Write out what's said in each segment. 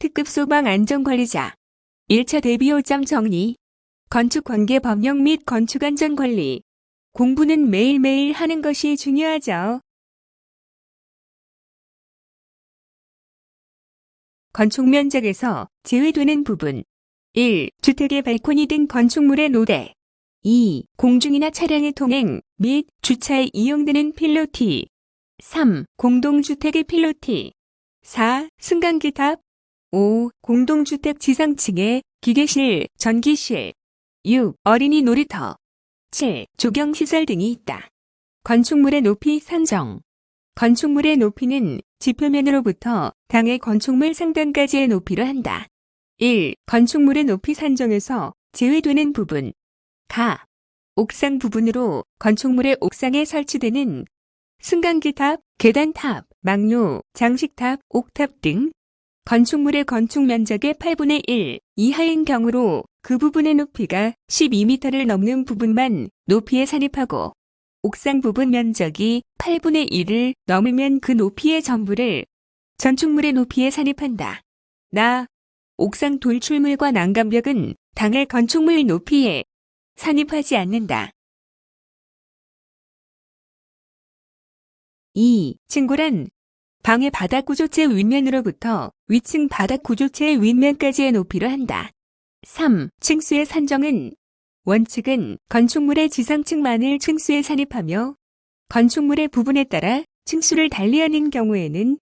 특급 소방 안전관리자 1차 대비 요점 정리 건축 관계 법령 및 건축 안전 관리 공부는 매일매일 하는 것이 중요하죠. 건축 면적에서 제외되는 부분 1. 주택의 발코니 등 건축물의 노대 2. 공중이나 차량의 통행 및 주차에 이용되는 필로티 3. 공동주택의 필로티 4. 승강기탑 5. 공동주택 지상층에 기계실, 전기실 6. 어린이 놀이터 7. 조경시설 등이 있다. 건축물의 높이 산정 건축물의 높이는 지표면으로부터 당의 건축물 상단까지의 높이로 한다. 1. 건축물의 높이 산정에서 제외되는 부분 가. 옥상 부분으로 건축물의 옥상에 설치되는 승강기탑, 계단탑, 막루, 장식탑, 옥탑 등 건축물의 건축 면적의 8분의 1 이하인 경우로 그 부분의 높이가 12m를 넘는 부분만 높이에 산입하고 옥상 부분 면적이 8분의 1을 넘으면 그 높이의 전부를 전축물의 높이에 산입한다. 나 옥상 돌출물과 난간벽은 당의 건축물 높이에 산입하지 않는다. 2. 층고란 방의 바닥 구조체 윗면으로부터 위층 바닥 구조체의 윗면까지의 높이로 한다. 3. 층수의 산정은 원칙은 건축물의 지상층만을 층수에 산입하며 건축물의 부분에 따라 층수를 달리하는 경우에는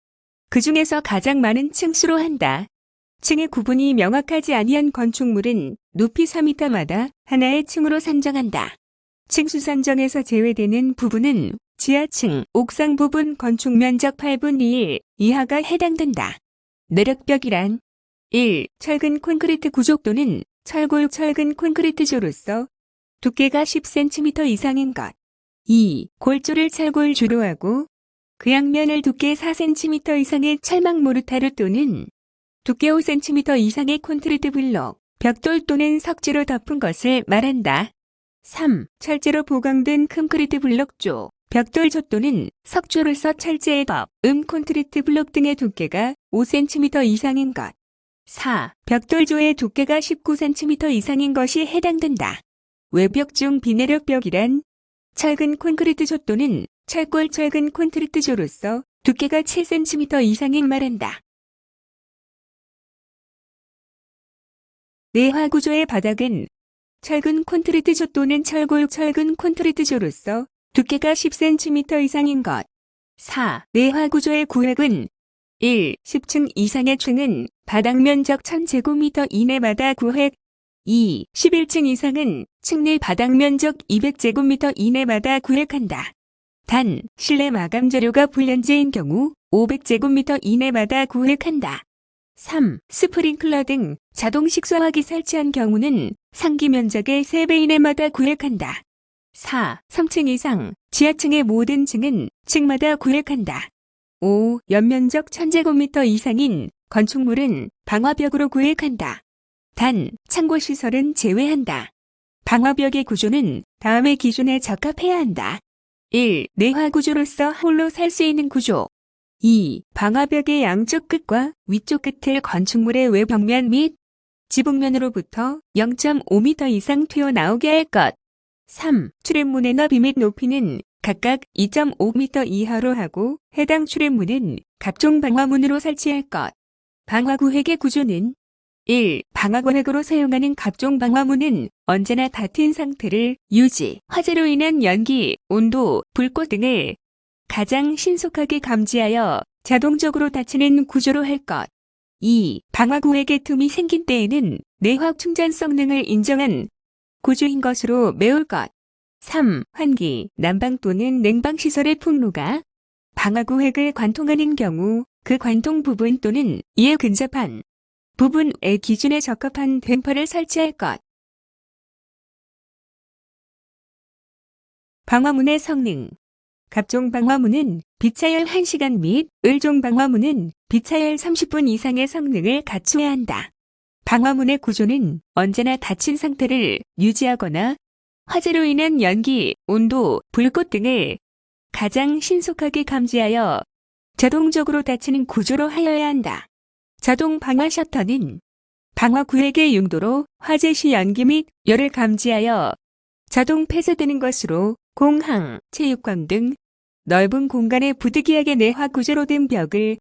그 중에서 가장 많은 층수로 한다. 층의 구분이 명확하지 아니한 건축물은 높이 4m마다 하나의 층으로 산정한다. 층수 산정에서 제외되는 부분은 지하층, 옥상 부분 건축 면적 8분의 1 이하가 해당된다. 내력벽이란 1. 철근 콘크리트 구조 또는 철골 철근 콘크리트조로서 두께가 10cm 이상인 것. 2. 골조를 철골 주로 하고 그 양면을 두께 4cm 이상의 철망 모르타르 또는 두께 5cm 이상의 콘크리트 블록, 벽돌 또는 석재로 덮은 것을 말한다. 3. 철제로 보강된 콘크리트 블록조, 벽돌조 또는 석조로서 철제에 덮, 음 콘크리트 블록 등의 두께가 5cm 이상인 것. 4. 벽돌조의 두께가 19cm 이상인 것이 해당된다. 외벽 중 비내력벽이란 철근 콘크리트조 또는 철골 철근 콘크리트 조로서 두께가 7cm 이상인 말한다. 내화 구조의 바닥은 철근 콘크리트 조 또는 철골 철근 콘크리트 조로서 두께가 10cm 이상인 것. 4. 내화 구조의 구획은 1. 10층 이상의 층은 바닥 면적 1000제곱미터 이내마다 구획 2. 11층 이상은 층내 바닥 면적 200제곱미터 이내마다 구획한다. 단, 실내 마감 재료가 불연제인 경우 500제곱미터 이내마다 구획한다. 3. 스프링클러 등 자동 식수화기 설치한 경우는 상기 면적의 3배 이내마다 구획한다. 4. 3층 이상, 지하층의 모든 층은 층마다 구획한다. 5. 연면적 1000제곱미터 이상인 건축물은 방화벽으로 구획한다. 단, 창고시설은 제외한다. 방화벽의 구조는 다음의 기준에 적합해야 한다. 1. 내화 구조로서 홀로 살 수 있는 구조. 2. 방화벽의 양쪽 끝과 위쪽 끝을 건축물의 외벽면 및 지붕면으로부터 0.5m 이상 튀어나오게 할 것. 3. 출입문의 너비 및 높이는 각각 2.5m 이하로 하고 해당 출입문은 각종 방화문으로 설치할 것. 방화구획의 구조는 1. 방화구획으로 사용하는 각종 방화문은 언제나 닫힌 상태를 유지, 화재로 인한 연기, 온도, 불꽃 등을 가장 신속하게 감지하여 자동적으로 닫히는 구조로 할 것. 2. 방화구획의 틈이 생긴 때에는 내화학 충전 성능을 인정한 구조인 것으로 메울 것. 3. 환기, 난방 또는 냉방 시설의 풍로가 방화구획을 관통하는 경우 그 관통 부분 또는 이에 근접한 부분의 기준에 적합한 댐퍼를 설치할 것. 방화문의 성능 각종 방화문은 비차열 1시간 및 을종 방화문은 비차열 30분 이상의 성능을 갖추어야 한다. 방화문의 구조는 언제나 닫힌 상태를 유지하거나 화재로 인한 연기, 온도, 불꽃 등을 가장 신속하게 감지하여 자동적으로 닫히는 구조로 하여야 한다. 자동 방화 셔터는 방화 구획의 용도로 화재 시 연기 및 열을 감지하여 자동 폐쇄되는 것으로 공항, 체육관 등 넓은 공간에 부득이하게 내화 구조로 된 벽을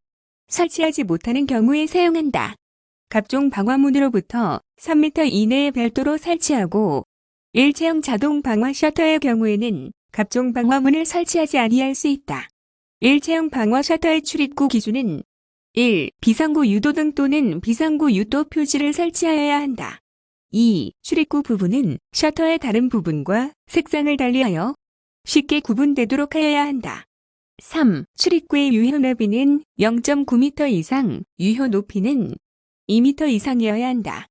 설치하지 못하는 경우에 사용한다. 각종 방화문으로부터 3m 이내에 별도로 설치하고 일체형 자동 방화 셔터의 경우에는 각종 방화문을 설치하지 아니할 수 있다. 일체형 방화 셔터의 출입구 기준은 1. 비상구 유도등 또는 비상구 유도 표지를 설치하여야 한다. 2. 출입구 부분은 셔터의 다른 부분과 색상을 달리하여 쉽게 구분되도록 하여야 한다. 3. 출입구의 유효 너비는 0.9m 이상, 유효 높이는 2m 이상이어야 한다.